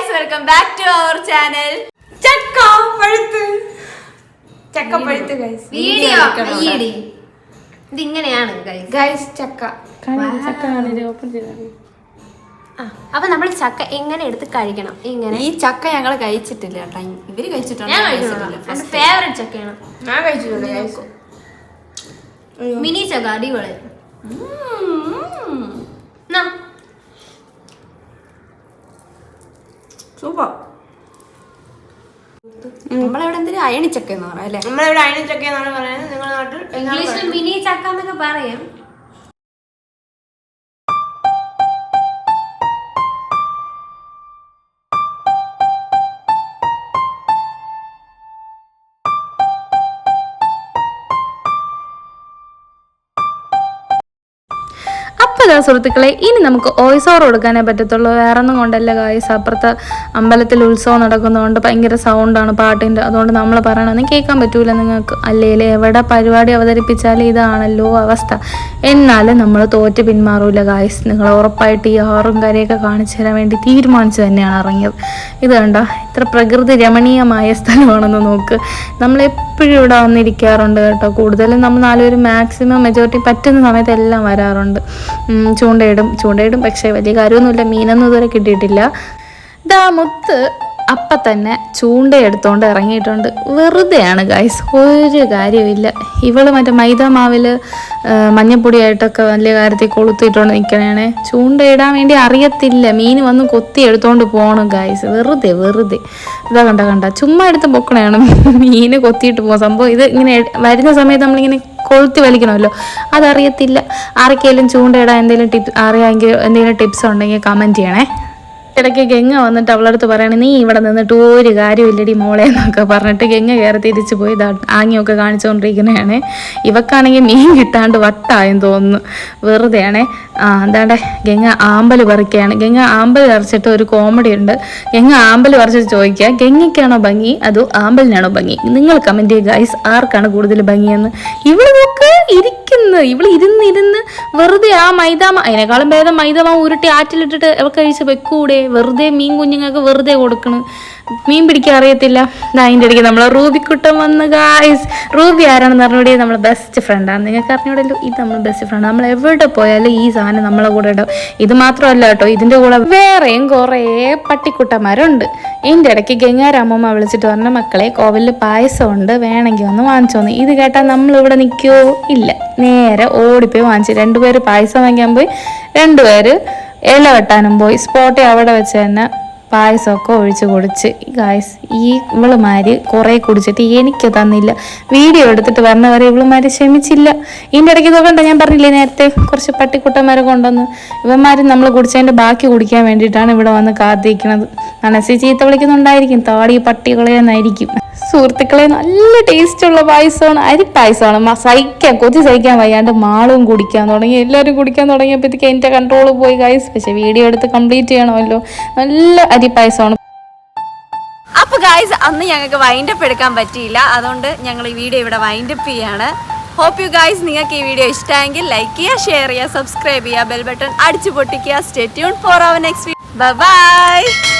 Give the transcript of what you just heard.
Guys welcome back to our channel ചക്ക പഴുത്ത്. ചക്ക പഴുത്ത് ഗൈസ് വീഡിയോ ഇതിങ്ങനെയാണ് guys. ഗൈസ് ചക്ക. ആ, അപ്പൊ നമ്മൾ ചക്ക എങ്ങനെ എടുത്ത് കഴിക്കണം? ഇങ്ങനെ. ഈ ചക്ക ഞങ്ങൾ കഴിച്ചിട്ടില്ല കേട്ടോ. ഇവർ ഫേവറേറ്റ് ചക്കയാണ്. ഞാൻ കഴിച്ചിട്ടുണ്ട് മിനി ചക്ക അടിപൊളി ഉം. നാ, സൂപ്പർ. നമ്മളവിടെ എന്തിനാ അയണിച്ചക്ക എന്ന് പറയാം അല്ലേ? നമ്മളിവിടെ ചക്ക എന്നാണ് പറയുന്നത്. നിങ്ങളുടെ നാട്ടിൽ ഇംഗ്ലീഷിൽ മിനി ചക്ക എന്നൊക്കെ പറയും. ഇതാ സുഹൃത്തുക്കളെ ഇനി നമുക്ക് ഓയിസോർ കൊടുക്കാനേ പറ്റത്തുള്ളൂ. വേറെ ഒന്നും കൊണ്ടല്ല ഗായ്സ് അപ്പുറത്ത് അമ്പലത്തിൽ ഉത്സവം നടക്കുന്നതുകൊണ്ട് ഭയങ്കര സൗണ്ടാണ് പാട്ടിന്റെ അതുകൊണ്ട് നമ്മൾ പറയണമെന്ന് കേൾക്കാൻ പറ്റൂല നിങ്ങൾക്ക്. അല്ലെങ്കിൽ എവിടെ പരിപാടി അവതരിപ്പിച്ചാലും ഇതാണല്ലോ അവസ്ഥ. എന്നാലും നമ്മൾ തോറ്റ് പിന്മാറൂല ഗായ്സ് നിങ്ങൾ ഉറപ്പായിട്ട് ഈ ആറും കരയൊക്കെ കാണിച്ചു തരാൻ വേണ്ടി തീരുമാനിച്ചു തന്നെയാണ് ഇറങ്ങിയത്. ഇത് കണ്ടോ? ഇത്ര പ്രകൃതി രമണീയമായ സ്ഥലമാണെന്ന് നോക്ക്. നമ്മൾ എപ്പോഴും ഇവിടെ വന്നിരിക്കാറുണ്ട് കേട്ടോ. കൂടുതലും നമ്മൾ നാലുപേരും മാക്സിമം മെജോറിറ്റി പറ്റുന്ന സമയത്ത് എല്ലാം വരാറുണ്ട്. ചൂണ്ടയിടും. ചൂണ്ടയിടും പക്ഷേ വലിയ കാര്യമൊന്നുമില്ല. മീനൊന്നും ഇതുവരെ കിട്ടിയിട്ടില്ല. ദാ മുത്ത്. അപ്പം തന്നെ ചൂണ്ടയെടുത്തോണ്ട് ഇറങ്ങിയിട്ടുണ്ട്. വെറുതെയാണ് ഗായ്സ് ഒരു കാര്യമില്ല ഇവൾ മറ്റേ മൈദ മാവിൽ മഞ്ഞപ്പൊടിയായിട്ടൊക്കെ വലിയ കാര്യത്തിൽ കൊളുത്തിയിട്ടുണ്ട് നിൽക്കണേ ചൂണ്ടയിടാൻ വേണ്ടി അറിയത്തില്ല. മീൻ വന്ന് കൊത്തി എടുത്തോണ്ട് പോകണം ഗായ്സ് വെറുതെ വെറുതെ. ഇതാ കണ്ട കണ്ട. ചുമ്മാ എടുത്ത് പൊക്കണയാണ് മീൻ. കൊത്തിയിട്ട് പോകും സംഭവം ഇത് ഇങ്ങനെ വരുന്ന സമയത്ത് നമ്മളിങ്ങനെ കൊളുത്തി വലിക്കണമല്ലോ. അതറിയത്തില്ല. ആർക്കെങ്കിലും ചൂണ്ടയിടാൻ എന്തെങ്കിലും ടിപ്സ് അറിയാമെങ്കിൽ എന്തെങ്കിലും ടിപ്സ് ഉണ്ടെങ്കിൽ കമന്റ് ചെയ്യണേ. ഇടയ്ക്ക് ഗംഗ വന്നിട്ട് അവളടുത്ത് പറയണ നീ ഇവിടെ നിന്നിട്ട് ഒരു കാര്യമില്ലടി മോളെ എന്നൊക്കെ പറഞ്ഞിട്ട് ഗംഗ കയറി തിരിച്ചു പോയി ആങ്ങിയൊക്കെ കാണിച്ചുകൊണ്ടിരിക്കുന്നതാണ് ഇവക്കാണെങ്കിൽ മീൻ കിട്ടാണ്ട് വട്ടായെന്ന് തോന്നുന്നു. വെറുതെയാണേ. എന്താണ്ട്? ഗംഗ ആമ്പൽ പറിക്കുകയാണ് ഗംഗ ആമ്പൽ പറിച്ചിട്ട് ഒരു കോമഡി ഉണ്ട്. ഗംഗ ആമ്പൽ പറിച്ചിട്ട് ചോദിക്കുക ഗംഗയ്ക്കാണോ ഭംഗി? അതോ ആമ്പലിനാണോ ഭംഗി? നിങ്ങൾ കമന്റ് ചെയ്യുക ഗൈസ് ആർക്കാണ് കൂടുതൽ ഭംഗിയെന്ന്? ഇവൾ നോക്ക് ഇരിക്കുന്നു. ഇവൾ ഇരുന്ന് വെറുതെ ആ മൈദാമ അതിനേക്കാളും ഭേദം മൈദാമ ഉരുട്ടി ആറ്റിലിട്ടിട്ട് കഴിച്ച് വെക്കൂടെ? വെറുതെ മീൻ കുഞ്ഞുങ്ങൾക്ക് വെറുതെ കൊടുക്കണ്. മീൻ പിടിക്കാൻ അറിയത്തില്ല. അതിന്റെ ഇടയ്ക്ക് നമ്മളെ റൂബിക്കുട്ടൻ വന്ന് ഗായ്സ് റൂബി ആരാണെന്ന് പറഞ്ഞുകൂടി നമ്മളെ ബെസ്റ്റ് ഫ്രണ്ടാണ് നിങ്ങൾക്ക് അറിഞ്ഞൂടല്ലോ? ഇത് നമ്മൾ ബെസ്റ്റ് ഫ്രണ്ട് നമ്മൾ എവിടെ പോയാലും ഈ സാധനം നമ്മളെ കൂടെ ഇടും. ഇത് മാത്രമല്ല കേട്ടോ ഇതിന്റെ കൂടെ വേറെയും കുറേ പട്ടിക്കുട്ടന്മാരുണ്ട്. ഇതിന്റെ ഇടയ്ക്ക് ഗംഗാരാമമ്മ വിളിച്ചിട്ട് പറഞ്ഞ മക്കളെ കോവിലിൽ പായസമുണ്ട്. വേണമെങ്കിൽ ഒന്ന് വാങ്ങിച്ചോന്ന്. ഇത് കേട്ടാൽ നമ്മളിവിടെ നിൽക്കുമോ ഇല്ല. നേരെ ഓടിപ്പോയി വാങ്ങിച്ചു. രണ്ടുപേര് പായസം വാങ്ങിക്കാൻ പോയി. രണ്ടുപേര് ഇല വെട്ടാനും പോയി. സ്പോട്ടിൽ അവിടെ വെച്ച് തന്നെ പായസമൊക്കെ ഒഴിച്ച് കുടിച്ച് ഗായ്സ് ഈ ഇവളുമാര് കുറേ കുടിച്ചിട്ട് എനിക്ക് തന്നില്ല. വീഡിയോ എടുത്തിട്ട് വരണവരെ ഇവളുമാര് ക്ഷമിച്ചില്ല. ഇതിന്റെ ഇടയ്ക്ക് നോക്കണ്ട ഞാൻ പറഞ്ഞില്ലേ നേരത്തെ? കുറച്ച് പട്ടിക്കുട്ടന്മാരെ കൊണ്ടുവന്ന്. ഇവന്മാർ നമ്മൾ കുടിച്ചതിന്റെ ബാക്കി കുടിക്കാൻ വേണ്ടിയിട്ടാണ് ഇവിടെ വന്ന് കാത്തിരിക്കുന്നത് മനസ്സിൽ ചീത്ത വിളിക്കുന്നുണ്ടായിരിക്കും. താടി പട്ടികളെ എന്നായിരിക്കും സുഹൃത്തുക്കളെ നല്ല ടേസ്റ്റ് ഉള്ള പായസമാണ്. അരി പായസമാണ്. മ- സഹിക്കാൻ കൊതി സഹിക്കാൻ വയ്യാണ്ട് മാളും കുടിക്കാൻ തുടങ്ങി. എല്ലാവരും കുടിക്കാൻ തുടങ്ങിയപ്പോഴത്തേക്ക് എന്റെ കൺട്രോൾ പോയി ഗൈസ് പക്ഷേ വീഡിയോ എടുത്ത് കംപ്ലീറ്റ് ചെയ്യണമല്ലോ. നല്ല അരി പായസമാണ്. അപ്പൊ ഗായ്സ് അന്ന് ഞങ്ങൾക്ക് വൈൻഡപ്പ് എടുക്കാൻ പറ്റിയില്ല. അതുകൊണ്ട് ഞങ്ങൾ ഈ വീഡിയോ ഇവിടെ വൈൻഡപ്പ് ചെയ്യാണ്. ഹോപ്പ് യു ഗായ്സ് നിങ്ങൾക്ക് ഈ വീഡിയോ ഇഷ്ടമായെങ്കിൽ ലൈക്ക് ചെയ്യുക ഷെയർ ചെയ്യുക സബ്സ്ക്രൈബ് ചെയ്യുക ബെൽ ബട്ടൺ അടിച്ചു പൊട്ടിക്കുക. Stay tune for our next bye